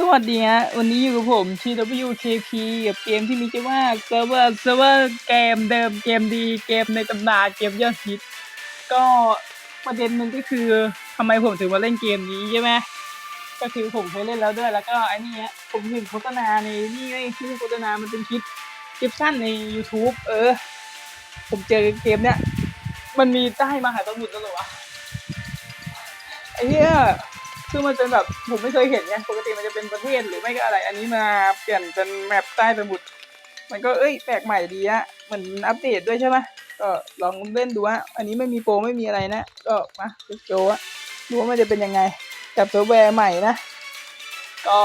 สวัสดีฮะวันนี้อยู่กับผม TWKP กับเกมที่มีชื่อว่า Server Server เกมเดิมเกมดีเกมในตำนานเกมยอดฮิตก็ประเด็นหนึ่งก็คือทำไมผมถึงมาเล่นเกมนี้ใช่ไหมก็คือผมเคยเล่นแล้วด้วยแล้วก็ไอ้นี่ฮะผมเห็นโฆษณาในนี่ไงที่โฆษณามันเป็นคลิปคลิปสั้นใน YouTube เออ ผมเจอเกมเนี้ยมันมีใต้มหาสมุทรแล้วเหรอวะไอ้เหี้ย คือมันเป็นแบบผมไม่เคยเห็นไงปกติมันจะเป็นประเทศหรือไม่ก็อะไร อันนี้มาเปลี่ยนเป็นแมปใต้สมุทรมันก็เอ้ยแปลกใหม่ดีอะเหมือนอัปเดตด้วยใช่ไหมก็ลองเล่นดูอะอันนี้ไม่มีโปรไม่มีอะไรนะก็มาโจอะดูว่ามันจะเป็นยังไงกับซอฟต์แวร์ใหม่นะก็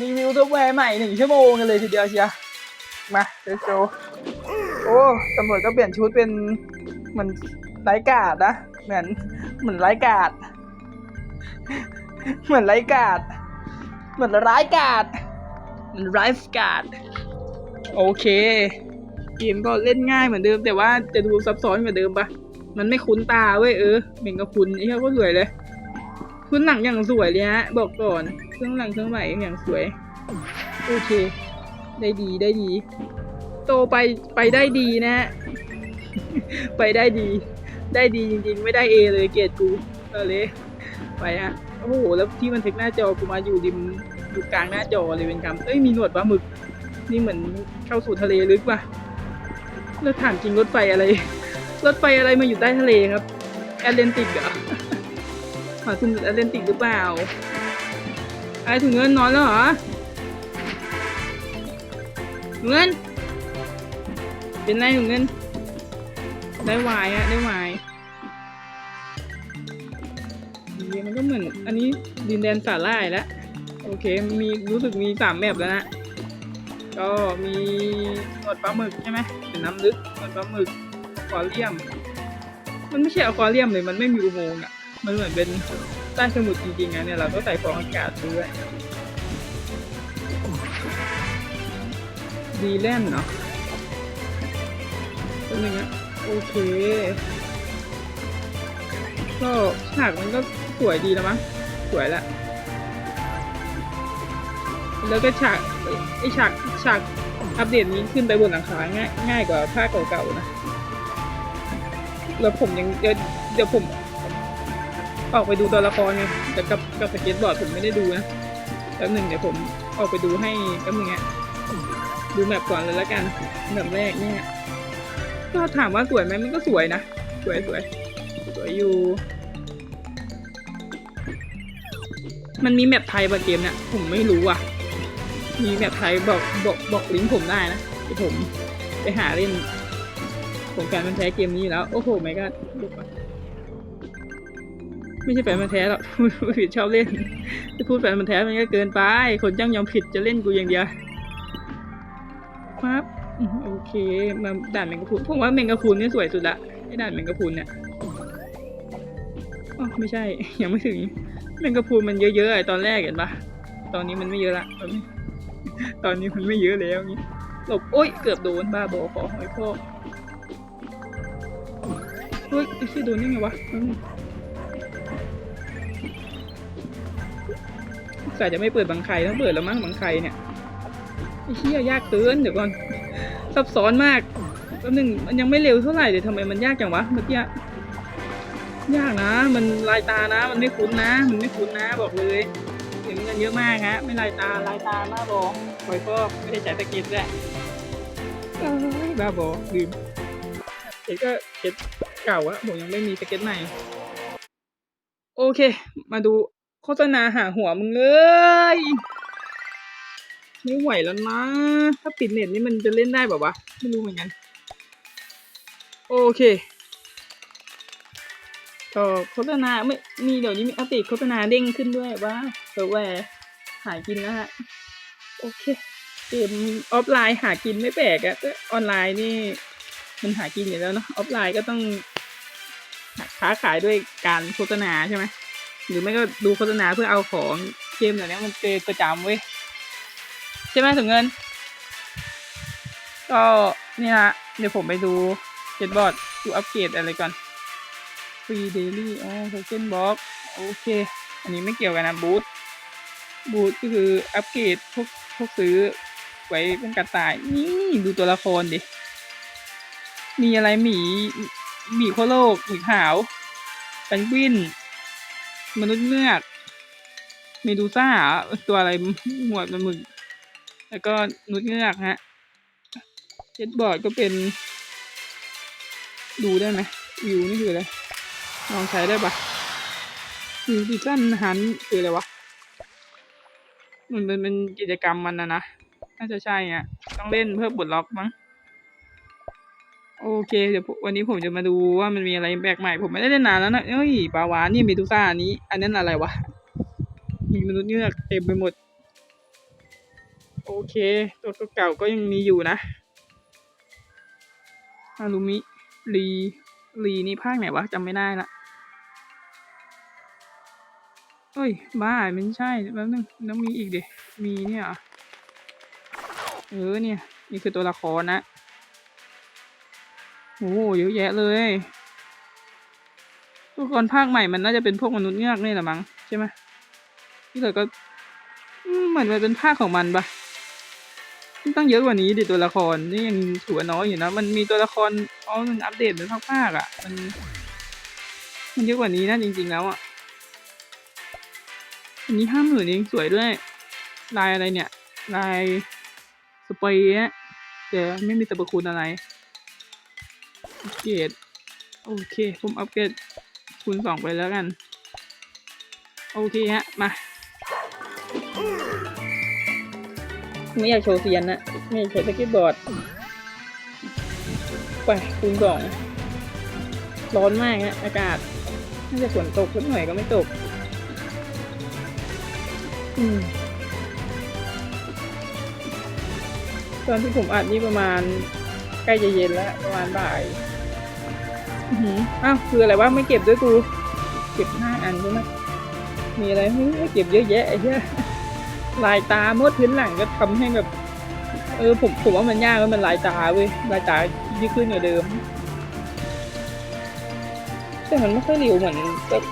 รีวิวซอฟต์แวร์ใหม่หนึ่งชั่วโมงกันเลยทีเดียวเชียร์มาโจโอ้ตำรวจก็เปลี่ยนชุดเป็นเหมือนไร้กาดนะเหมือนเหมือนไร้กาด เหมือนไร้กาดเหมือนร้ายกาดเหมือนไรฟ์กาดโอเคเกมก็เล่นง่ายเหมือนเดิม แต่ว่าจะดูซับซ้อนกว่าเดิมปะมันไม่คุ้นตาเว้ยเออเหม็นกับคุณไอ้เหี้ยก็สวยเลย คุณหลังอย่างสวยเลยฮะบอกก่อนเครื่องหลังเครื่องใหม่อย่างสวย โอเค ได้ดีได้ดี โตไปไปได้ดีนะฮะไปได้ดี ได้ดีจริงๆ ไม่ได้เอเลยเกรดกูเออเลยไปฮะ อ้โห แล้วที่มันเทคหน้าจอกูมาอยู่ริมอยู่กลางหน้าจอเลยเป็นคำเอ้ยมีหนวดปลาหมึก นี่เหมือนเข้าสู่ทะเลลึกว่ะแล้วถามจริงรถไฟอะไร รถไฟอะไรมาอยู่ใต้ทะเลครับแอตแลนติกเหรอหาสมุทรแอตแลนติกหรือเปล่าไอ้ถุงเงินนอนแล้วเหรอถุงเงิน เป็นไรถุงเงิน ได้วายอะได้วาย อันนี้ดินแดนสาหร่ายแล้วโอเคมีรู้สึกมีสามแมปแล้วนะ ก็มีหนวดปลาหมึกใช่ไหมเป็นน้ำลึกหนวดปลาหมึกควาเรียม มันไม่ใช่อควาเรียมเลยมันไม่มีอุโมงค์อะ มันเหมือนเป็นใต้สมุทรจริงๆอะเนี่ยเราก็ใส่ฟองอากาศด้วยดีแลนด์เนาะเป็นยังไงโอเค ก็ฉากมันก็สวยดีแล้วมั้ง สวยละ แล้วก็ฉากไอฉากฉากอัปเดตนี้ขึ้นไปบนหลังคาง่ายง่ายกว่าภาคเก่าๆนะ แล้วผมยังเดี๋ยวเดี๋ยวผมออกไปดูตัวละครไงแต่กับกับสเก็ตบอร์ดผมไม่ได้ดูนะแป๊บหนึ่งเดี๋ยวผมออกไปดูให้แป๊บหนึงอะดูแมปก่อนเลยละกันแบบแรกเนี่ยก็ถามว่าสวยไหมมันก็สวยนะ สวยสวยสวยอยู่ มันมีแมปไทยบางเกมเนี่ยผมไม่รู้อะ มีแมปไทยบอกบอกบอกลิงก์ผมได้นะเดี๋ยวผมไปหาเล่น ผมแฟนมันแท้เกมนี้อยู่แล้ว โอ้โหไม่ก็ไม่ใช่แฟนมันแท้หรอกผิดชอบเล่นจะพูดแฟนมันแท้มันก็เกินไป คนจ้างยอมผิดจะเล่นกูอย่างเดียวครับโอเคมาด่านแมงกะพรุนผมว่าแมงกะพรุนนี่สวยสุดละไอ้ด่านแมงกะพรุนเนี่ยอ๋อไม่ใช่ยังไม่ถึง แมงกะพรุนมันเยอะๆไอตอนแรกเห็นปะตอนนี้มันไม่เยอะละตอนนี้ตอนนี้มันไม่เยอะแล้วนี่หลบโอ๊ยเกือบโดนบ้าบอขอหอยพ่อเฮ้ยไอ้ที่โดนได้ไงวะอืมกะจะไม่เปิดบังไคต้องเปิดแล้วมั้งบังไคเนี่ยไอ้เหี้ยยากเกินเดี๋ยวก่อนซับซ้อนมากแป๊บหนึงมันยังไม่เร็วเท่าไหร่เลยทำไมมันยากจังวะเมื่อกี้ ยากนะ มันลายตานะ มันไม่คุ้นนะ มันไม่คุ้นนะ บอกเลยถึงเงินเยอะมากฮะ ไม่ลายตา ลายตาบ้าบอปล่อยก็ไม่ได้ใช้ตะกิดแหละเอ้ยบ้าบอลืมเก็ตก็เก็ตเก่าอะผมยังไม่มีสเก็ตใหม่ โอเค มาดูโฆษณาหาหัวมึงเลยไม่ไหวแล้วนะ ถ้าปิดเน็ตนี่มันจะเล่นได้แบบวะ ไม่รู้เหมือนกัน โอเค ก็โฆษณาไม่มีเดี๋ยวนี้มีอัปเดตโฆษณาเด้งขึ้นด้วยว่าเซอร์แวร์หากินนะฮะโอเคเกมออฟไลน์หากินไม่แปลกอะออนไลน์นี่มันหากินอยู่แล้วเนอะออฟไลน์ก็ต้องหาค้าขายด้วยการโฆษณาใช่ไหมหรือไม่ก็ดูโฆษณาเพื่อเอาของเกมแบบนี้มันเจอประจำเว้ยใช่ไหมถึงเงิน ก็นี่ฮะเดี๋ยวผมไปดูเจ็ดบอร์ดดูอัปเกรดอะไรก่อน ฟรีเดลี่อ๋อโทเค็นบ็อกโอเค อันนี้ไม่เกี่ยวกันนะบูธบูทก็คืออัปเกรดพวกพวกซื้อไว้เป็นกระต่ายนี่ดูตัวละครดิ มีอะไรหมีหมีโคโลกหมีขาวแพนกวิน มนุษย์เงือกเมดูซ่าตัวอะไรหมวดมันหมึกแล้วก็มนุษย์เงือกฮะเจ็ตบอร์ดก็เป็น ดูได้ไหมวิวนี่คืออะไร ลองใช้ได้ปะวิวดิจันหันคืออะไรวะ มันเป็นเป็นกิจกรรมมันนะนะ น่าจะใช่อะ ต้องเล่นเพื่อบดล็อกมั้ง โอเค เดี๋ยววันนี้ผมจะมาดูว่ามันมีอะไรแปลกใหม่ ผมไม่ได้เล่นนานแล้วนะ เอ้ย ปลาวานนี่เมดูซ่าอันนี้ อันนั้นอะไรวะ มีมนุษย์เงือกเต็มไปหมด โอเค ตัวเก่าก็ยังมีอยู่นะ อารุมิรีรีนี่ภาคไหนวะจำไม่ได้ละ เอ้ย บ้ามันใช่แป๊บนึงต้องมีอีกเดิมีเนี่ยเออเนี่ย นี่คือตัวละครนะ โอ้เยอะแยะเลยตัวละครภาคใหม่มันน่าจะเป็นพวกมนุษย์เงือกนี่แหละมั้งใช่ไหมที่เหลือก็เหมือนมันเป็นภาคของมันปะมันตั้งเยอะกว่านี้ดิตัวละครนี่ยังถือว่าน้อยอยู่นะ มันมีตัวละครอ๋อมันอัปเดตเป็นภาคๆอะ มัน มันเยอะกว่านี้นะจริงๆแล้วอะ อันนี้ห้าหมื่นเองสวยด้วย ลายอะไรเนี่ย ลายสเปรย์อะแต่ไม่มีสรรพคุณอะไรอัปเกรดโอเค ผมอัปเกรดคูณสองไปแล้วกัน โอเคฮะ มาไม่อยากโชว์เซียนนะไม่อยากใช้สเก็ตบอร์ด ไปคูณสองร้อนมากฮะอากาศน่าจะฝนตกสักหน่อยก็ไม่ตก อืมตอนที่ผมอัดนี่ประมาณ ใกล้จะเย็นแล้ว ประมาณบ่ายอื้อหืออ้าวคืออะไรวะไม่เก็บด้วยกู เก็บห้าอันใช่ไหมมีอะไรไม่เก็บเยอะแยะไอ้เหี้ยลายตามดพื้นหลังก็ทำให้แบบ เออผมผมว่ามันยากว่ามันลายตาเว้ยลายตายิ่งขึ้นกว่าเดิม แต่มันไม่ค่อยเร็วเหมือนแบบ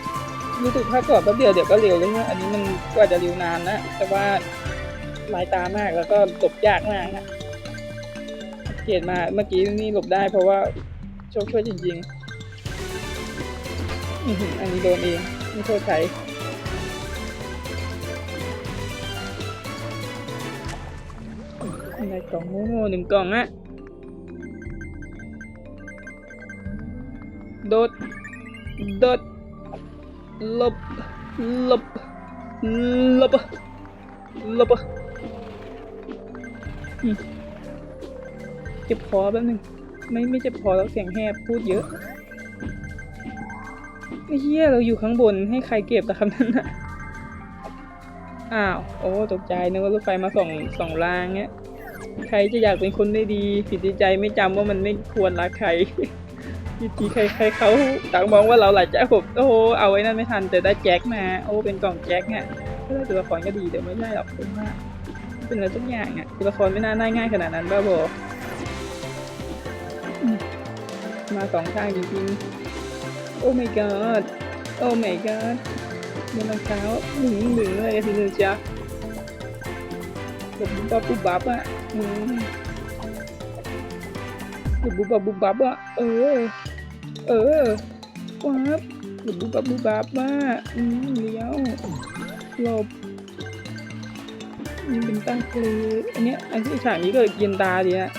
รู้สึกภาคก่อนแป๊บเดียวเดี๋ยวก็เร็วเลยนี่ยอันนี้มันกว่าจะเร็วนานนะแต่ว่าลายตามากแล้วก็หลบยากมากนะเกตมาเมื่อกี้นี่หลบได้เพราะว่าโชคช่วยจริงๆอันนี้โดนเองไม่โทษใครอะไรกล่องโง่หนึ่งกล่องอะโดดโดด หลบหลบหลบหลบอืมเจ็บคอแป๊บนึง ไม่ไม่เจ็บคอแล้วเสียงแหบพูดเยอะไอ้เฮียเราอยู่ข้างบนให้ใครเก็บแต่คำนั้นนะอ้าว โอ้ตกใจนึกว่ารถไฟมาส่องส่องรางเงี้ย ใครจะอยากเป็นคนได้ดีผิดใจไม่จำว่ามันไม่ควรรักใคร ทีทีใครใครเขาต่างมองว่าเราหลายแจ็คผมโอ้โหเอาไว้นั่นไม่ทันแต่ได้แจ็คมาโอ้เป็นกล่องแจ็คเนี่ยถ้าได้ตัวละครก็ดีแต่ไม่ได้หรอกเป็นมากเป็นอะไรทุกอย่างอะตัวละครไม่น่าได้ง่ายขนาดนั้นบ้าบอมาสองข้างจริงๆโอ้ my god โอ้ my god บนรองเท้าหนึ่งหนึ่งเลยทีนึงจ้ะแบบบุบบับบุบบับอะมบุบบุบบับบุบบับอะ เออวับบุบบุบบับบุบบับว่าอืมเลี้ยวหลบนี่เป็นตั้งคลืออันเนี้ยอันที่ฉากนี้ก็เย็นตาดีนะ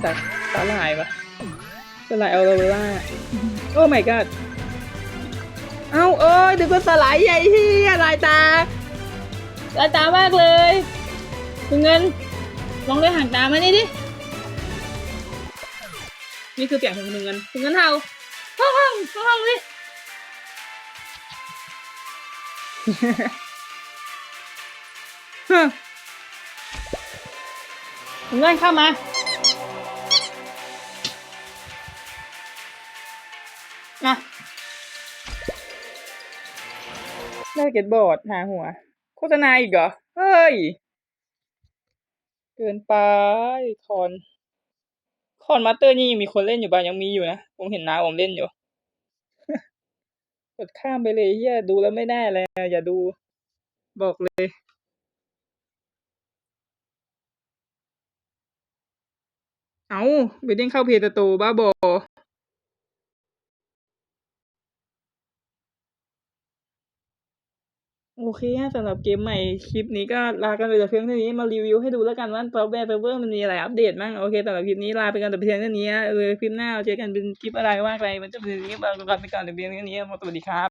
แต่ตาลายปะสลายเอาเราเวล่าโอ้ my god เอ้าเอ้ยดึกว่าสลายใหญ่เฮียลายตาลายตามากเลยคุณเงินลองได้ห่างตามานี่ดิ นี่คือเสียงของเงินเงินเห่าห้องห้องห้องเลยฮะคุณเงินเข้ามามาได้เก็ตบอร์ดหาหัว โฆษณาอีกเหรอ เฮ้ย เกินไปคอน คอนมาสเตอร์นี่ยังมีคนเล่นอยู่บ้างยังมีอยู่นะ ผมเห็นน้าผมเล่นอยู่ กดข้ามไปเลยเฮียดูแล้วไม่ได้เลยอย่าดู บอกเลยเอาไปเด้งเข้าเพจตโตบ้าบอ โอเคฮะสำหรับเกมใหม่คลิปนี้ก็ลากันไปแต่เพียงเท่านี้มารีวิวให้ดูแล้วกันว่าซอฟต์แวร์เซิร์ฟเวอร์มันมีอะไรอัปเดตบ้างโอเคสำหรับคลิปนี้ลาไปกันแต่เพียงเท่านี้เออคลิปหน้าเจอกันเป็นคลิปอะไรว่าอะไรมันจะเป็นอย่างนี้เรกันไปก่อนแต่เพียงเท่านี้สวัสดีครับ